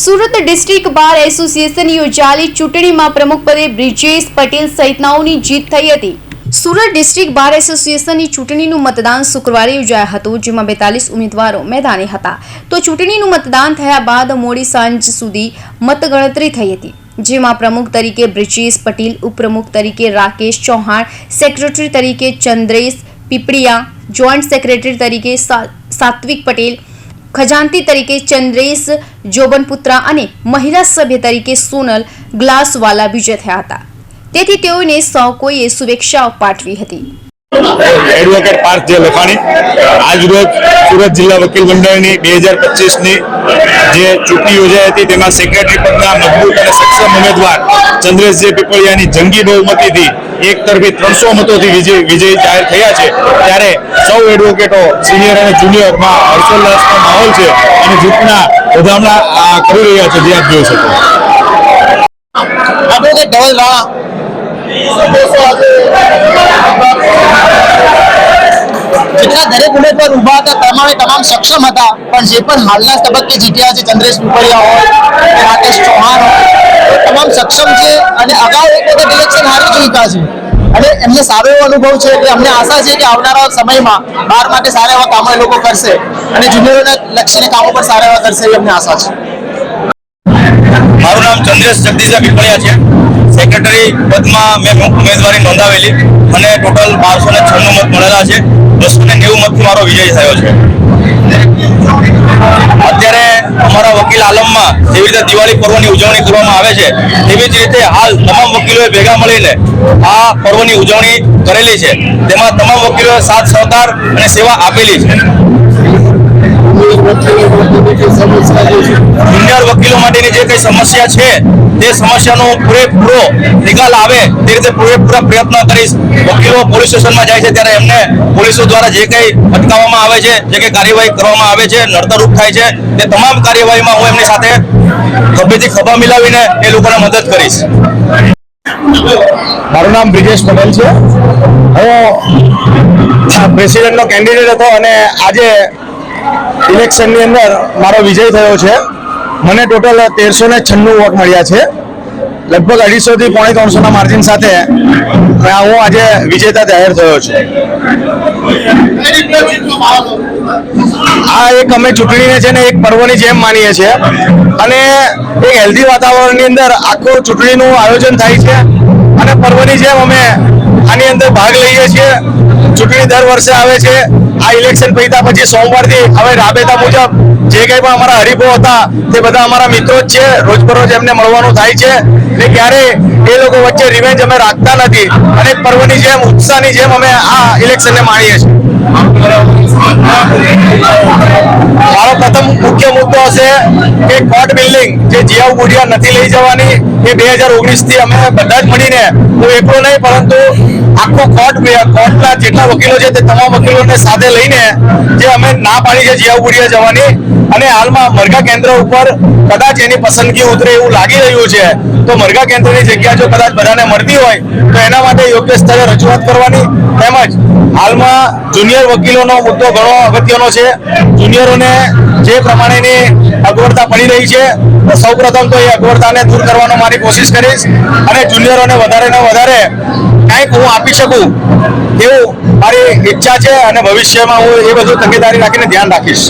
Surat district bar association યોજાયેલી ચૂંટણીમાં પ્રમુખ પદે બ્રિજેશ પટેલ સહિતનાઓની જીત થઈ હતી. સુરત ડિસ્ટ્રિક્ટ બાર એસોસિએશનની ચૂંટણીનું મતદાન શુક્રવારે યોજાયું હતું, જેમાં બેતાલીસ ઉમેદવારો મેદાને હતા. તો ચૂંટણીનું મતદાન થયા બાદ મોડી સાંજ સુધી મતગણતરી થઈ હતી, જેમાં પ્રમુખ તરીકે બ્રિજેશ પટેલ, ઉપપ્રમુખ તરીકે રાકેશ ચૌહાણ, સેક્રેટરી તરીકે ચંદ્રેશ પીપળિયા, જોઈન્ટ સેક્રેટરી તરીકે સાત્વિક પટેલ ખજાનતી તરીકે ચંદ્રેશ, જોબનપુત્રા અને મહિલા સભ્ય તરીકે સોનલ ગ્લાસવાલા વિજય થયા હતા. તેથી તેઓને સૌ કોઈએ શુભેચ્છાઓ પાઠવી હતી. એડવોકેટ પાર્થ જે લખાણી આજરોજ સુરત જિલ્લા વકીલ મંડળની બે હજાર પચીસની જે ચૂંટણી યોજાઈ હતી, તેમાં સેક્રેટરી પદના મજબૂત અને સક્ષમ ઉમેદવાર ચંદ્રેશજી પીપળિયાની જંગી બહુમતીથી એક તરફી ત્રણસો મતોથી વિજય જાહેર થયા છે. ત્યારે સૌ એડવોકેટો સિનિયર અને જુનિયરમાં હર્ષોલ્લાસનો માહોલ છે અને જીતના વધામણા કરી રહ્યા છે, જે આપ જોઈ શકો. જેટલા દરેક ઉમેદવાર ઊભા હતા તમામે તમામ સક્ષમ હતા. પણ જે પણ હાલના તબક્કે જીત્યા છે ચંદ્રેશ પીપળિયા હોય, રાકેશ ચૌહાણ હોય તમામ સક્ષમ છે અને અગાઉ એક વખત ઇલેક્શન હારી ચૂક્યા છે. અને એમને સારો એવો અનુભવ છે એટલે અમને આશા છે કે આવનારા સમયમાં બાર માટે સારા એવા કામો એ લોકો કરશે અને જુનિયરોને લક્ષીને કામો પણ સારા એવા કરશે એવી આશા છે. મારું નામ ચંદ્રેશ જગદીશા પીપળિયા છે. સેક્રેટરી પદમાં મેં ઉમેદવારી નોંધાવેલી મને ટોટલ બારસો ને છન્નું મત મળેલા છે. બસો ને નેવું મતથી મારો વિજય થયો છે. અત્યારે વકીલ આલમમાં જેવી રીતે દિવાળી પર્વની ઉજવણી કરવામાં આવે છે, તેવી જ રીતે હાલ તમામ વકીલોએ ભેગા મળીને આ પર્વની ઉજવણી કરેલી છે. તેમાં તમામ વકીલોએ સાથ, સહકાર અને સેવા આપેલી છે. જુનિયર વકીલો માટેની જે કઈ સમસ્યા છે, તે સમસ્યાનો પૂરેપૂરો નિકાલ આવે, તે રીતે પૂરેપૂરા પ્રયત્ન કરીશ. વકીલો પોલીસ સ્ટેશનમાં જાય છે, ત્યારે એમને પોલીસો દ્વારા જે કંઈ અટકાવવામાં આવે છે, જે કંઈ કાર્યવાહી કરવામાં આવે છે નડતરૂપ થાય છે, તે તમામ કાર્યવાહીમાં હું એમની સાથે ખભેથી ખભા મિલાવીને એ લોકોને મદદ કરીશ. મારું નામ બ્રિજેશ પટેલ છે. હું પ્રેસિડેન્ટનો કેન્ડિડેટ હતો અને આજે ઇલેક્શનની અંદર મારો વિજય થયો છે. મને ટોટલ તેરસો ને છન્નું વોટ મળ્યા છે. લગભગ અઢીસો થી પોણે ત્રણસોના માર્જિન સાથે હું આજે વિજેતા જાહેર થયો છું. આ એક અમે ચૂંટણીને છે ને એક પર્વની જેમ માનીએ છીએ. અને એક હેલ્ધી વાતાવરણની અંદર આખું ચૂંટણીનું આયોજન થાય છે. અને પર્વની જેમ અમે આની અંદર ભાગ લઈએ છીએ. ચૂંટણી દર વર્ષે આવે છે. આ ઇલેક્શન પૈતા પછી સોમવારથી હવે રાબેતા મુજબ જે કંઈ પણ અમારા હરીફો હતા, તે બધા અમારા મિત્રો જ છે. રોજબરોજ એમને મળવાનું થાય છે. ને ક્યારેય એ લોકો વચ્ચે રિવેન્જ અમે રાખતા નથી. અને પર્વની જેમ, ઉત્સાહની જેમ અમે આ ઇલેક્શનને માણીએ છીએ. મારો પ્રથમ મુખ્ય મુદ્દો હશે કે કોર્ટ બિલ્ડિંગ જે જીયાવ ગુડિયા નથી લઈ જવાની, એ બે હજાર ઓગણીસથી અમે બધા જ મળીને, હું એકલો નહીં, પરંતુ આખો કોર્ટ કોર્ટના જેટલા વકીલો છે તે તમામ વકીલોને સાથે લઈને જે અમે ના પાડી છે જીયાવ જવાની અને હાલમાં મરઘા કેન્દ્ર ઉપર કદાચ એની પસંદગી ઉતરે એવું લાગી રહ્યું છે, તો મરઘા કેન્દ્રની જગ્યા જો કદાચ બધાને મળતી હોય, તો એના માટે યોગ્ય સ્તરે રજૂઆત કરવાની તેમજ હાલમાં જુનિયર વકીલોનો મુદ્દો ઘણો અગત્યનો છે. જુનિયરોને જે પ્રમાણેની અગવડતા પડી રહી છે, તો સૌ પ્રથમ તો એ અગવડતાને દૂર કરવાનો મારી કોશિશ કરીશ અને જુનિયરોને વધારે ને વધારે કંઈક હું આપી શકું એવું મારી ઈચ્છા છે અને ભવિષ્યમાં હું એ બધું તકેદારી રાખીને ધ્યાન રાખીશ.